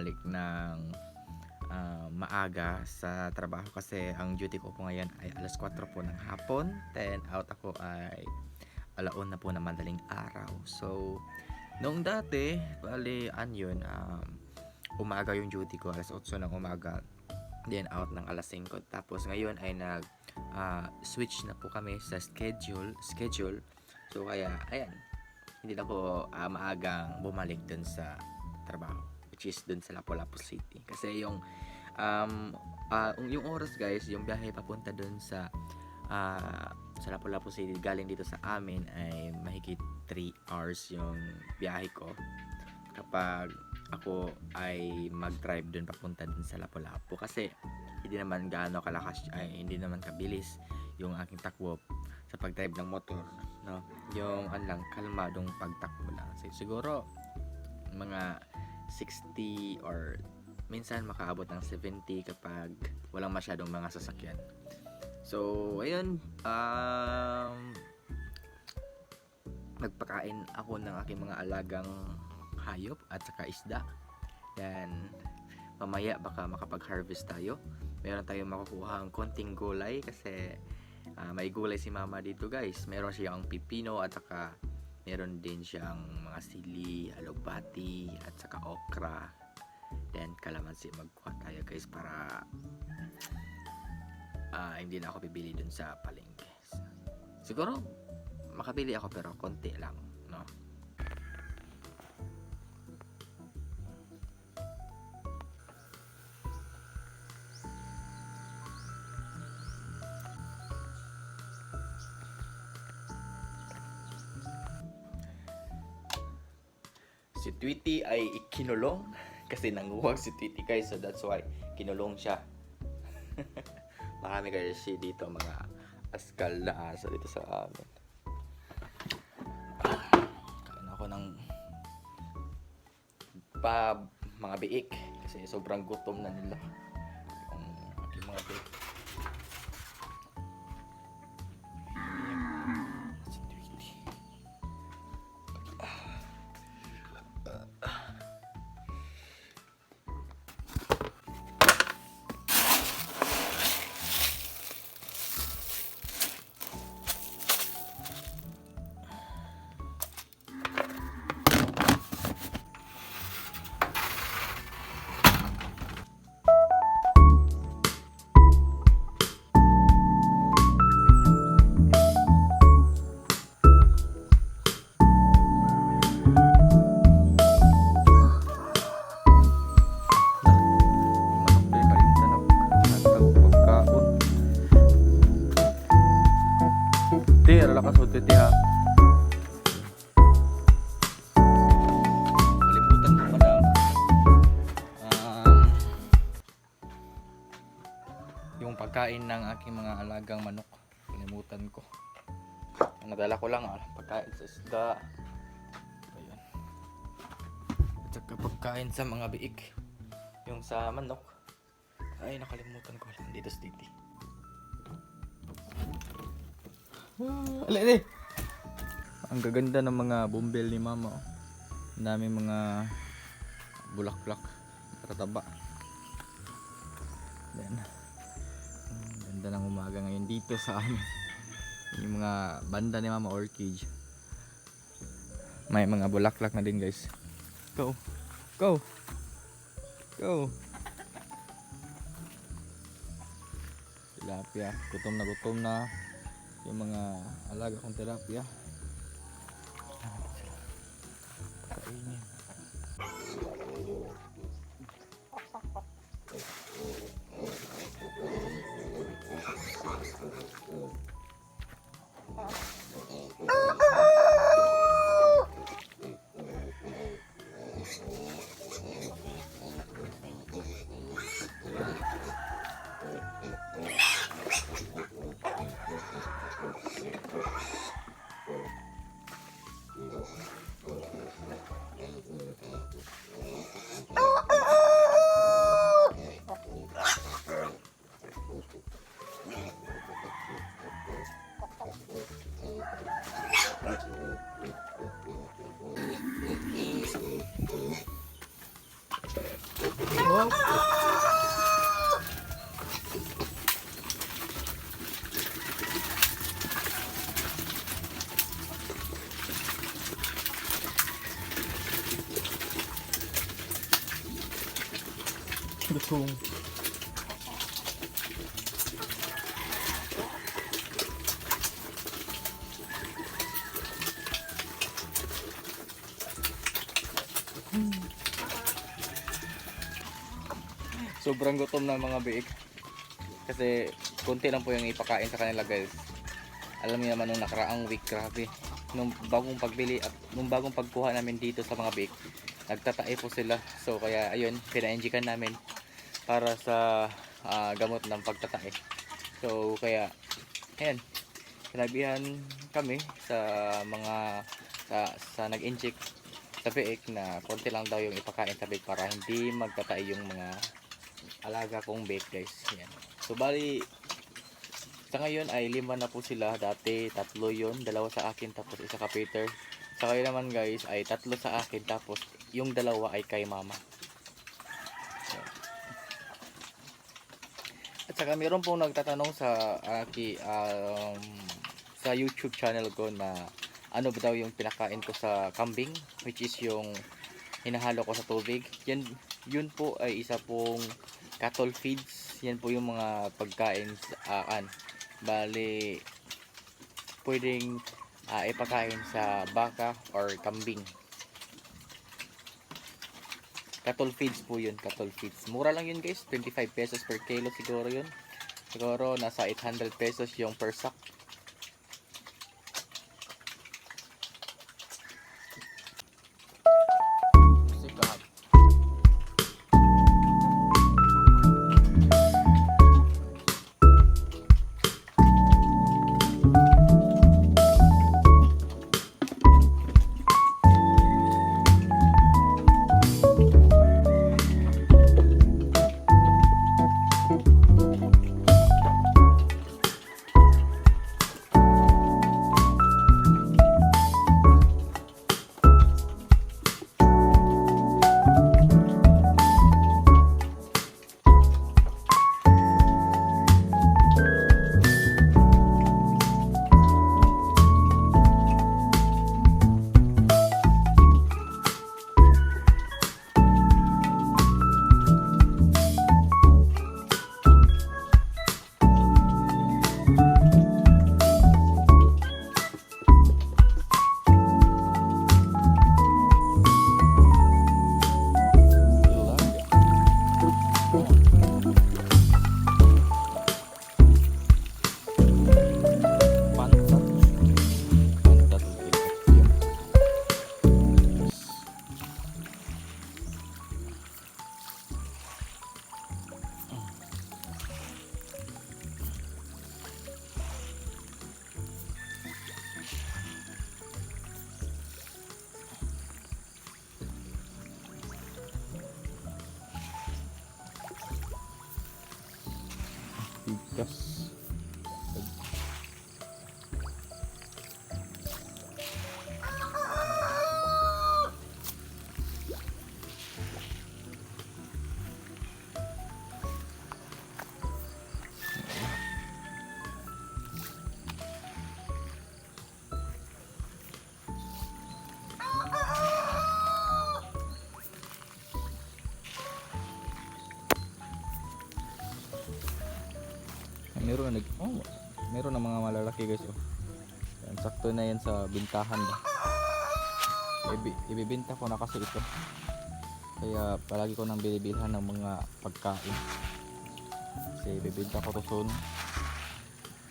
bumalik ng ah, maaga sa trabaho kasi ang duty ko po ngayon ay alas 4 po ng hapon. Then out ako ay alaon na po na madaling araw. So noong dati, bali an yun, um, umaga yung duty ko, alas 8 ng umaga. Then out ng alas 5. Tapos ngayon ay nag ah, switch na po kami sa schedule, schedule. So kaya ayan, hindi na po ah, maagang bumalik dun sa trabaho which is dun sa Lapu-Lapu City. Kasi yung um, ah, yung oras guys yung biyahe papunta dun sa ah, sa Lapu-Lapu City galing dito sa amin ay mahigit 3 hours yung biyahe ko. Kapag ako ay mag-drive dun papunta dun sa Lapu-Lapu. Kasi hindi naman gaano kalakas ay hindi naman kabilis yung aking takbo sa pag-drive ng motor no? Yung ano lang kalmadong pagtakbo lang. Sig- siguro mga 60 or minsan makaabot ng 70 kapag walang masyadong mga sasakyan. So ayun um nagpakain ako ng aking mga alagang hayop at saka isda. Then mamaya baka makapag-harvest tayo. Meron tayong makukuha ang konting gulay kasi Ah, may gulay si mama dito guys. Meron siyang pipino at saka meron din siyang mga sili, alugbati at saka okra. Then kalamansi magkuha tayo guys para ah, hindi na ako bibili dun sa palengke. Siguro makabili ako pero konti lang, no? Tweety ay ikinulong kasi nanguwag si Tweety guys so that's why kinulong siya. Marami kasi dito mga askal na aso dito sa amin. Ah, kain ako ng pa mga biik kasi sobrang gutom na nila Ka suti ti ha. Kalimutan ko pala. Um, yung pagkain ng aking mga alagang manok. Kalimutan ko. Ang nadala ko lang ah, pagkain sa isda. Ayun. At saka pagkain sa mga biik yung sa manok ay nakalimutan ko lang dito sa titi ah, ali ali ang gaganda ng mga bumbel ni mama oh. ang dami mga bulaklak tataba then ang ganda ng umaga ngayon dito sa amin. Yung mga banda ni mama orchid. May mga bulaklak na din guys. Go. Go. Go. Tilapia. Gutom na gutom na yung mga alaga kong tilapia. Kainin. Hop. Sobrang gutom ng mga biik. Kasi konti lang po yung ipakain sa kanila guys. Alam niyo naman nung nakaraang week, grabe. Nung bagong pagbili at nung bagong pagkuha namin dito sa mga biik, nagtatae po sila. So kaya ayun, pina-enjikan namin para sa ah, gamot ng pagtatae. So kaya, ayan, sinabihan kami sa mga sa, sa nag-inject sa biik na konti lang daw yung ipakain sa biik para hindi magtatae yung mga alaga kong bake guys. Yan. So bali sa ngayon ay lima na po sila. Dati tatlo yon dalawa sa akin tapos isa ka Peter. Sa kayo naman guys ay tatlo sa akin tapos yung dalawa ay kay mama. At saka meron pong nagtatanong sa aki um, sa YouTube channel ko na ano ba daw yung pinakain ko sa kambing which is yung hinahalo ko sa tubig. Yan yun po ay isa pong cattle feeds. Yan po yung mga pagkain sa aan bali pwedeng ah, ipakain sa baka or kambing. Cattle feeds po yun cattle feeds. Mura lang yun guys. 25 pesos per kilo siguro yun. Siguro nasa 800 pesos yung per sack Дякую. Ay, meron na nag oh, meron na mga malalaki guys oh. Yan, sakto na yan sa bintahan ba. Ibi, ibibenta ko na kasi ito. Kaya palagi ko nang binibilhan ng mga pagkain. Kasi ibibenta ko to soon.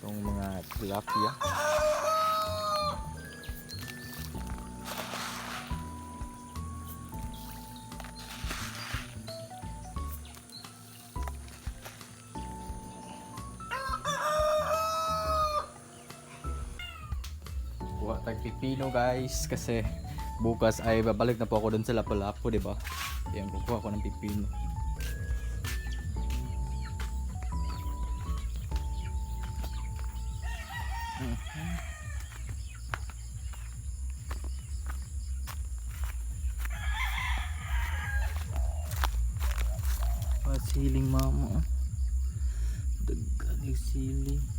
Itong mga tilapia. Pipino guys kasi bukas ay babalik na po ako dun sa Lapu-Lapu, di ba? Yan, kukuha ko ng pipino. siling mama. oh. Daghan yung siling.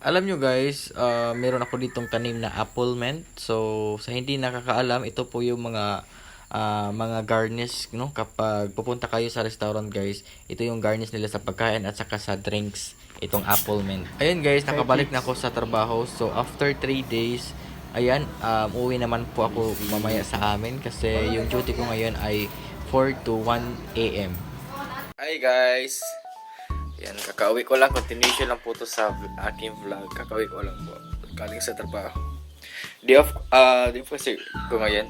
Alam nyo guys, ah, meron ako ditong tanim na apple mint. So, sa hindi nakakaalam, ito po yung mga ah, mga garnish, no? Kapag pupunta kayo sa restaurant guys, ito yung garnish nila sa pagkain at saka sa drinks, itong apple mint. Ayun guys, nakabalik na ako sa trabaho. So, after 3 days, ayan, um, uwi naman po ako mamaya sa amin kasi yung duty ko ngayon ay 4 to 1 a.m. Hi guys! Yan, kakauwi ko lang. Continuation lang po to sa aking vlog. Kakauwi ko lang po. Galing sa trabaho. Day off, ah, di po kasi ko ngayon.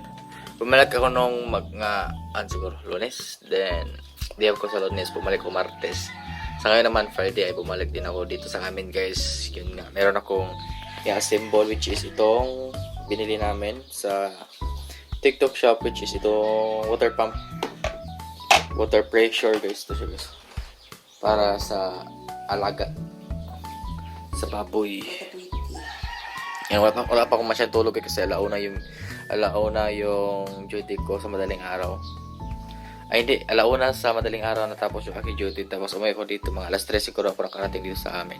Bumalik ako nung mag, nga, ano siguro, lunes. Then, day off ko sa lunes, bumalik ko martes. Sa ngayon naman, Friday, ay bumalik din ako dito sa amin, guys. Yun nga, meron akong i-assemble, which is itong binili namin sa TikTok shop, which is itong water pump. Water pressure, guys. Siya, guys para sa alaga sa baboy. Yan, wala, wala pa akong masyadong tulog eh, kasi alauna yung alauna yung duty ko sa madaling araw. Ay hindi, alauna sa madaling araw natapos yung aking duty tapos umuwi ko dito mga alas 3 siguro ako nakarating dito sa amin.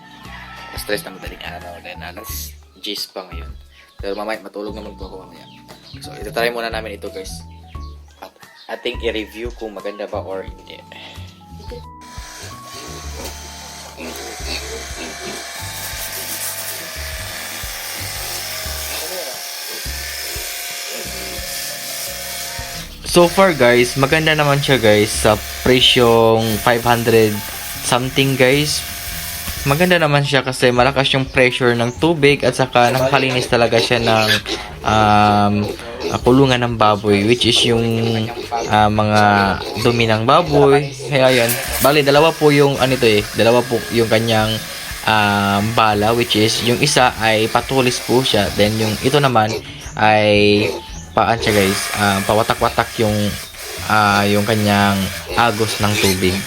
Alas 3 na madaling araw then alas 10 pa ngayon. Pero mamaya matulog naman po ako mamaya. So ito try muna namin ito guys. At ating i-review kung maganda ba or hindi. So far guys, maganda naman siya guys sa presyong 500 something guys. Maganda naman siya kasi malakas yung pressure ng tubig at saka nakakalinis talaga siya ng um, ah, kulungan ng baboy which is yung ah, mga dumi ng baboy. Kaya yan. Bali, dalawa po yung ano ito eh. Dalawa po yung kanyang um, bala which is yung isa ay patulis po siya. Then yung ito naman ay paan siya guys. ah, pawatak-watak yung ah, yung kanyang agos ng tubig.